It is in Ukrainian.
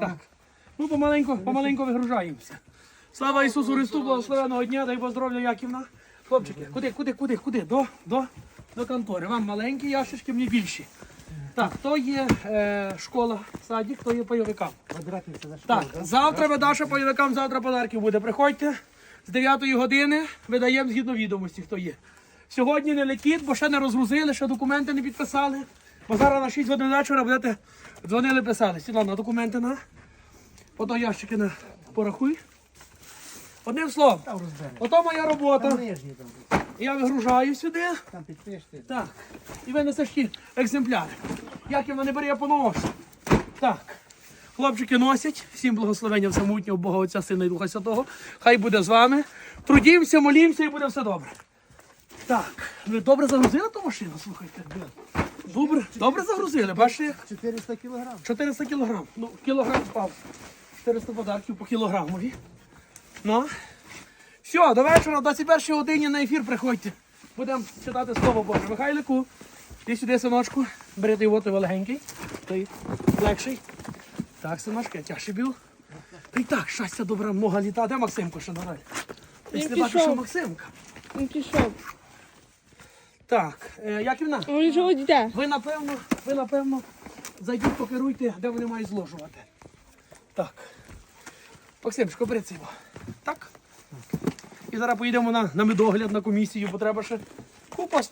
Так. Ну, помаленьку, помаленьку вигружаємося. Слава Ісусу Христу, благословеного дня, дай Бог здоров'я, Яківна. Хлопчики, куди, куди, куди, куди? До, до, до контори. Вам маленькі ящички, мені більші. Так, то є е, школа, садик, то є пайовикам. Так, завтра видаша пайовикам, завтра подарків буде. Приходьте з 9 години, видаємо згідно відомості, хто є. Сьогодні не летіть, бо ще не розгрузили, ще документи не підписали. Бо зараз на 6 годин вечора будете дзвонили, писали. Світлана, документи на. Ото ящики на порахуй. Одним словом, ото моя робота. Я вигружаю сюди. Там. Так. І винесеш ті екземпляри. Як його не бери, я поношу. Так. Хлопчики носять. Всім благословення всемутнього Бога Отця, Сина і Духа Святого. Хай буде з вами. Трудімося, молімося і буде все добре. Так. Ви добре загрузили ту машину, слухайте? Добре, добре загрузили, бачите? як? 400 кілограм. 400 кілограм. Ну, кілограм впав. 400 подарків по кілограмові. Ну. Все, до вечора, о 21 годині на ефір приходьте. Будемо читати слово Боже. Михайлику, ти сюди, синочку. Бери той вот легенький. Той легший. Так, синочку, я тяжче бив. Та й так, щастя, добра, много літа. Де Максимко ще? Я Він не бачу, що Максимка. Він пішов. Так, е, Яківна, А він чого йде? ви напевно, ви напевно зайдіть, покеруйте, де вони мають зложувати. Так. Максимчко, бери його. Так. І зараз поїдемо на, на медогляд, на комісію, бо треба ще купа